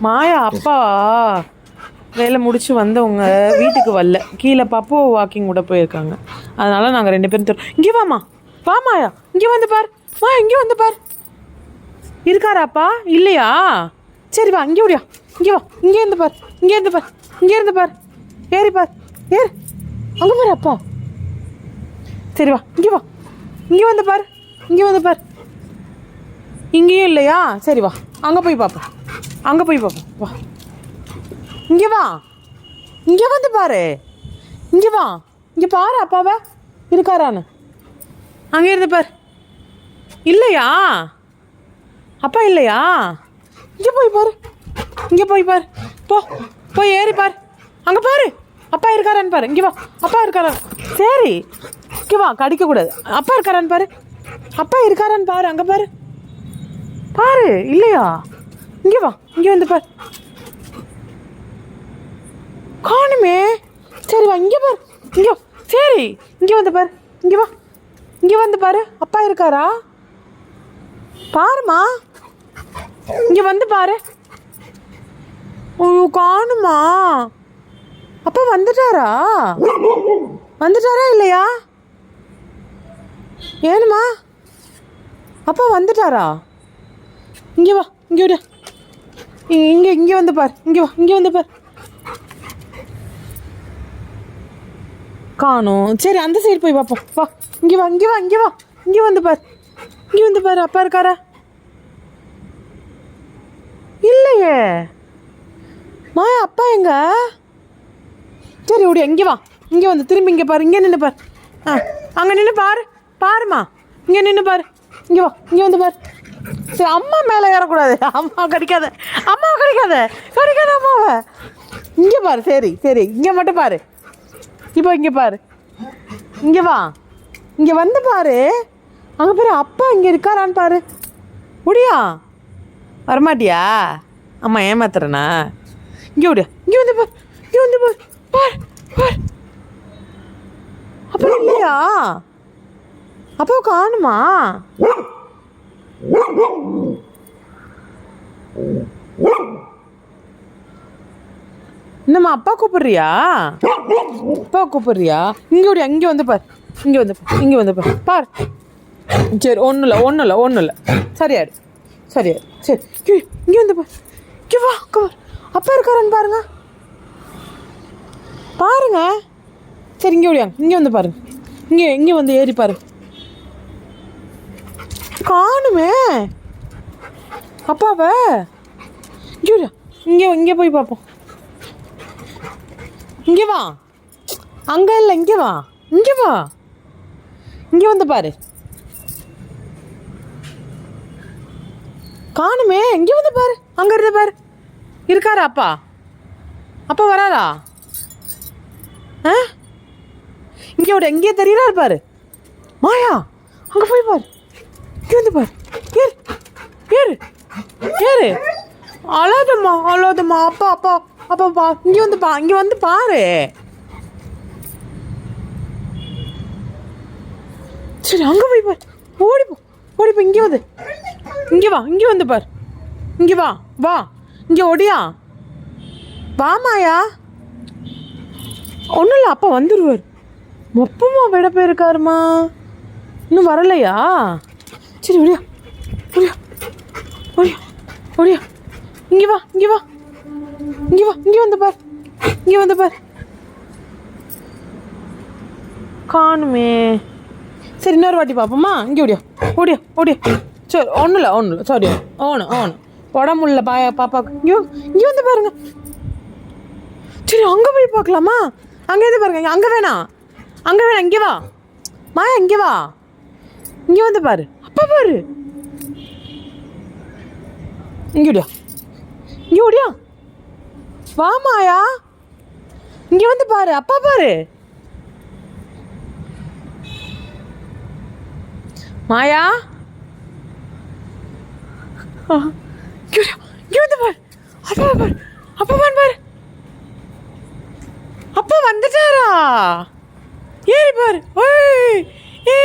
மாயா அப்பா. வேலை முடிச்சு வந்தவங்க வீட்டுக்கு வரல. கீழே பாப்போ வாக்கிங் கூட போயிருக்காங்க. அதனால நாங்கள் ரெண்டு பேரும் தரோம். இங்கே வாமா வா மாயா. இங்கே வந்து பார். மா இங்கே வந்து பார். இருக்காராப்பா? இல்லையா? சரி வா. இங்கே ஓடியா. இங்கே வா. இங்கே இருந்து பார். இங்கே இருந்து பார். இங்கே இருந்து பார். ஏறி பார். ஏறு. அங்கே பாரு அப்பா. சரி வா. இங்கே வா. இங்கே வந்து பார். இங்கே வந்து பார். இங்கேயும் இல்லையா? சரி வா. அங்கே போய் பார்ப்போம் அங்கே போய் பார்ப்போம் வா. இங்கே வா. இங்கே வந்து பாரு. இங்கே வா. இங்கே பாரு அப்பாவை. இருக்காரான்னு. அங்கே இருந்து பார். இல்லையா? அப்பா இல்லையா? இங்கே போய் பாரு. இங்கே போய் பாரு. போ போய் ஏறி பார். அங்கே பாரு. அப்பா இருக்காரான்னு பாரு. இங்கே வா. அப்பா இருக்காரா சரி. இங்கே வா. கடிக்கக்கூடாது அப்பா இருக்காரான்னு பாரு. அப்பா இருக்காரான்னு பாரு. அங்கே பாரு. பாரு. இல்லையா? இங்கே வா இங்கே வந்து பாரு. காணுமே. சரி வா இங்கே பாரு. இங்கே சரி இங்கே வந்து பாரு. இங்கே வா. இங்கே வந்து பாரு அப்பா இருக்காரா? பாருமா இங்கே வந்து பாரு. ஐயோ காணுமா அப்பா வந்துட்டாரா? வந்துட்டாரா இல்லையா? ஏனுமா அப்பா வந்துட்டாரா? இங்கே வா இங்கே விட இங்கே இங்கே வந்து பார். இங்கே வா இங்கே வந்து பார். காணோம். சரி அந்த சைடு போய் பார்ப்போம் வா இங்கே வா இங்கே வா இங்கே வா. இங்கே வந்து பார். இங்கே வந்து பாரு. அப்பா இருக்காரா? இல்லையே. மா அப்பா எங்க? சரி ஓடி இங்கே வா. இங்கே வந்து திரும்பி இங்கே பாரு. இங்கே நின்று பார். ஆ அங்கே நின்று பாரு. பாருமா இங்கே நின்று பாரு. இங்கே வா இங்கே வந்து பாரு. சரி அம்மா மேலே ஏறக்கூடாது. அம்மா கிடைக்காத. அம்மா கிடைக்காத. கிடைக்காத அம்மாவை. இங்கே பாரு சரி சரி. இங்கே மட்டும் பாரு. இப்போ இங்கே பாரு. இங்கே வா. இங்கே வந்து பாரு. அங்கே பாரு அப்பா இங்கே இருக்காரான்னு பாரு. முடியா வரமாட்டியா? அம்மா ஏமாத்துறனா? இங்கே விடு இங்கே வந்து பாரு. இங்கே வந்து பாரு. பார் பார். அப்புறம் இல்லையா? அப்போ காணுமா? என்னம்மா அப்பா கூப்பிடுறியா? அப்பா கூப்பிடுறியா? இங்கே விடு இங்கே வந்து பார். இங்கே வந்து பார் இங்கே வந்து பார். பார். சரி ஒன்றும் இல்லை ஒன்றும் இல்லை ஒன்றும் இல்லை. சரியாடு சரியாடு சரி இங்கே இங்கே வந்து பார். இங்கே வா கவர் அப்பா இருக்காருன்னு பாருங்க. பாருங்க. சரி இங்கே ஓடியாங்க இங்கே வந்து பாருங்க. இங்கே இங்கே வந்து ஏறி பாருங்க காணுமே. அப்பாவை. இங்கே இங்கே இங்கே போய் பார்ப்போம் இங்கே வா. அங்கே இல்லை இங்கே வா. இங்கே வா. இங்கே வந்து பாரு. காணுமே இங்கே வந்து பாரு. அங்கே இருந்து பாரு. இருக்காரா அப்பா? அப்பா வராரா? ஆ? இங்கே விட எங்கேயே தெரியறாரு பாரு. மாயா அங்கே போய் பாரு. இங்கே வந்து பாரு. ஏறு. ஏறு. ஏறு. அழாதம்மா அழாதம்மா. அப்பா அப்பா அப்பா பா. இங்கே வந்து பா. இங்கே வந்து பாரு. சரி அங்கே போய் பாரு. ஓடி போ. ஓடி போ. இங்கே வந்து. இங்கே வா. இங்கே வந்து பார். இங்கே வா. வா. இங்கே ஓடியா. வாமாயா ஒன்றும் இல்லை அப்பா வந்துடுவார் மொப்பமாக விட போயிருக்காருமா. இன்னும் வரலையா? சரி ஒடியா ஒடியா ஒடியா ஒடியா இங்கே வா இங்கே வா. இங்கே வா இங்கே வந்து பார். இங்கே வந்து பார். காணுமே. சரி இன்னொரு வாட்டி பார்ப்போமா? இங்கே ஓடியா. ஓடியா ஓடியா. சரி ஒன்றும் இல்லை ஒன்றும் இல்லை. சாரி ஓணும் ஓணும். உடம்பு பா பாப்பா இங்கே இங்கே வந்து பாருங்க. சரி அங்கே போய் பார்க்கலாமா? அங்கே இருந்து பாருங்க? அங்கே வேணாம் அங்கே வேணாம் இங்கே வா. மாயா இங்கே வா. இங்கே வந்து பாரு. பாரு. இங்கே ஓடியா. இங்கே ஓடியா. வாமாயா இங்கே வந்து பாரு அப்பா பாரு. மாயா. இங்க வந்து பாரு. அப்பா பாரு. அப்பா பாரு பாரு. அப்பா வந்துட்டாரா. ஏறி பாரு. ஓய் ஏ